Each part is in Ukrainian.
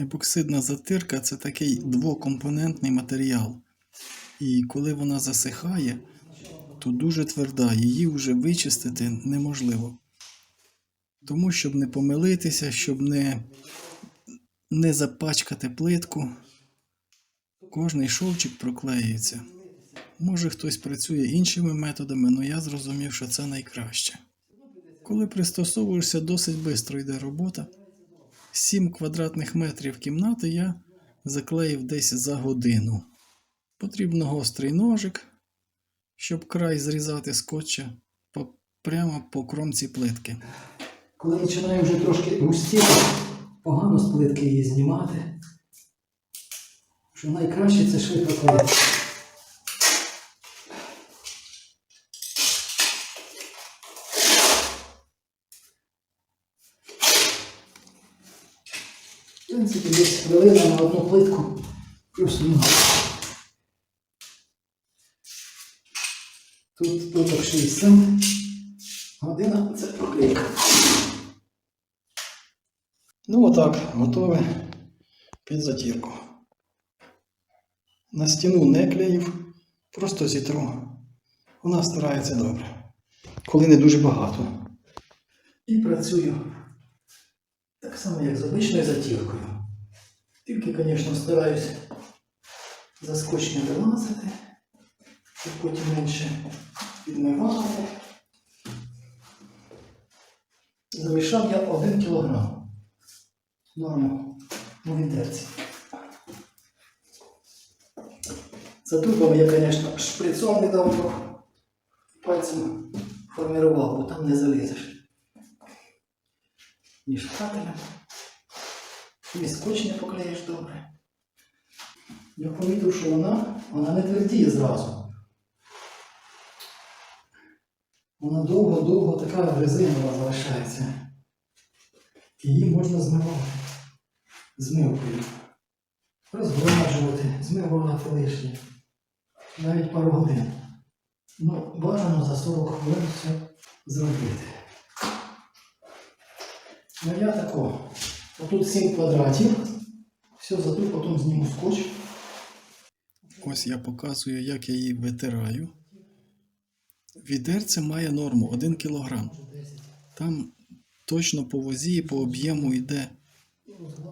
Епоксидна затирка це такий двокомпонентний матеріал. І коли вона засихає, то дуже тверда, її вже вичистити неможливо. Тому, щоб не помилитися, щоб не, не запачкати плитку, кожний шовчик проклеюється. Може хтось працює іншими методами, але я зрозумів, що це найкраще. Коли пристосовуєшся, досить швидко йде робота. 7 квадратних метрів кімнати я заклеїв десь за годину. Потрібно гострий ножик, щоб край зрізати скотча по, прямо по кромці плитки. Коли починає вже трошки густіти, погано з плитки її знімати. Що найкраще це швидко. Принципі, десь хвилина на одну плитку плюс-мінус. Тут плиток 60. Година це проклейка. Ну, отак, готове під затірку. На стіну не клеїв, просто зітру. Вона старається добре. Коли не дуже багато. І працюю само, як з обичною затіркою. Тільки, звісно, стараюсь за скотч не вилазити, щоб потім менше відмивати. Замішав я 1 кілограм. Норму у відерці. За трубами я, звісно, шприцом недавно пальцем формував, бо там не залізеш ні шпателем, ні скотч не поклеїш добре. Я помітив, що вона, вона не твердіє зразу. Вона довго-довго така резинова залишається. Її можна змивати змивкою. Розгладжувати, змивати лишнє. Навіть пару годин. Ну, бажано за 40 хвилин все зробити. Ну я тако. Отут 7 квадратів. Все, зато потім зніму скотч. Ось я показую, як я її витираю. Відерце має норму 1 кг. Там точно по возі і по об'єму йде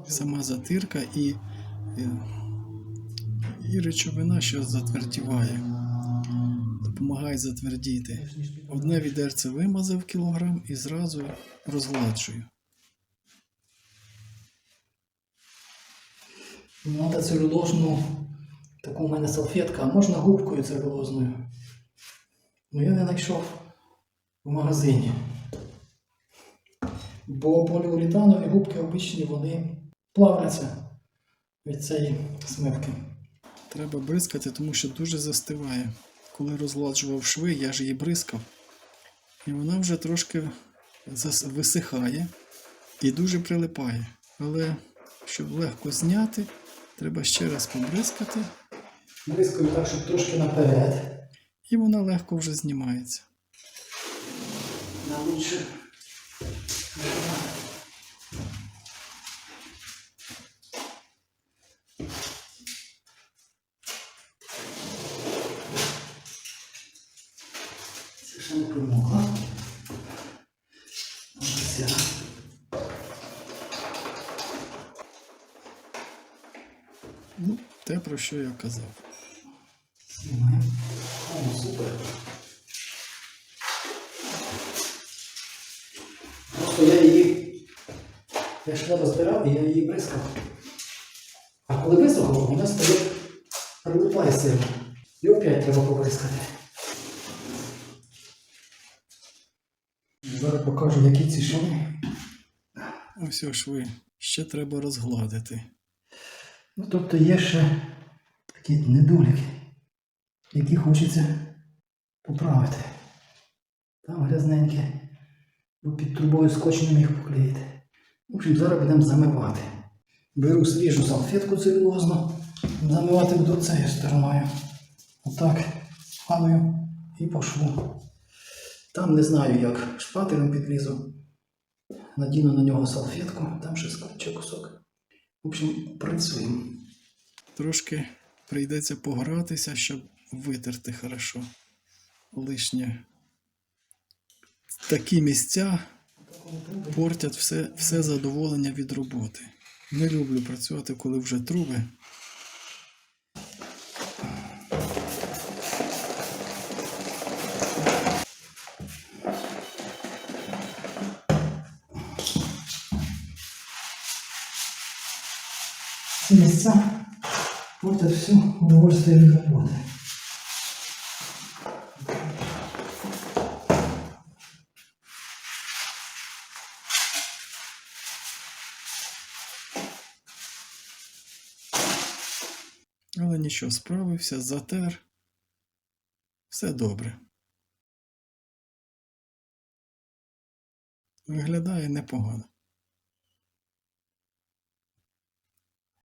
сама затирка і, і, і речовина, що затвердіває. Допомагає затвердіти. Одне відерце вимазав кілограм і зразу розгладжую. Надо целюлозну, таку у мене салфетка, а можна губкою целюлозною. Ну я не знайшов в магазині. Бо поліуретанові губки обичні, вони плавляться від цієї смивки. Треба бризкати, тому що дуже застиває. Коли розгладжував шви, я ж її бризкав, і вона вже трошки висихає і дуже прилипає. Але щоб легко зняти, треба ще раз побризкати, Бризкаю так, щоб трошки наперед. і вона легко вже знімається. На лучше. Це ще не промокла. Ось я. Те, про що я казав. Просто я її. Я ж розбирав і я її бризкав. А коли висохло, вона стає прилипає сильно. І опять треба побризкати. Зараз покажу, які ці шви. Ось ось шви. Ще треба розгладити. Ну, тобто є ще такі недоліки, які хочеться поправити. Там грязненьке, бо під трубою скотч міг поклеїти. В общем, зараз будемо замивати. Беру свіжу салфетку целюлозну, замивати буду цією стороною. Отак, падаю і по шву. Там не знаю, як шпателем підлізу. Надіну на нього салфетку, там ще скотче кусок. Общем, працюємо. Трошки прийдеться погратися, щоб витерти хорошо. Лишнє. Такі місця портять все, все задоволення від роботи. Не люблю працювати, коли вже труби. Ці місця портять всю удовольствие від роботи. Але нічого, справився, затер. Все добре. Виглядає непогано.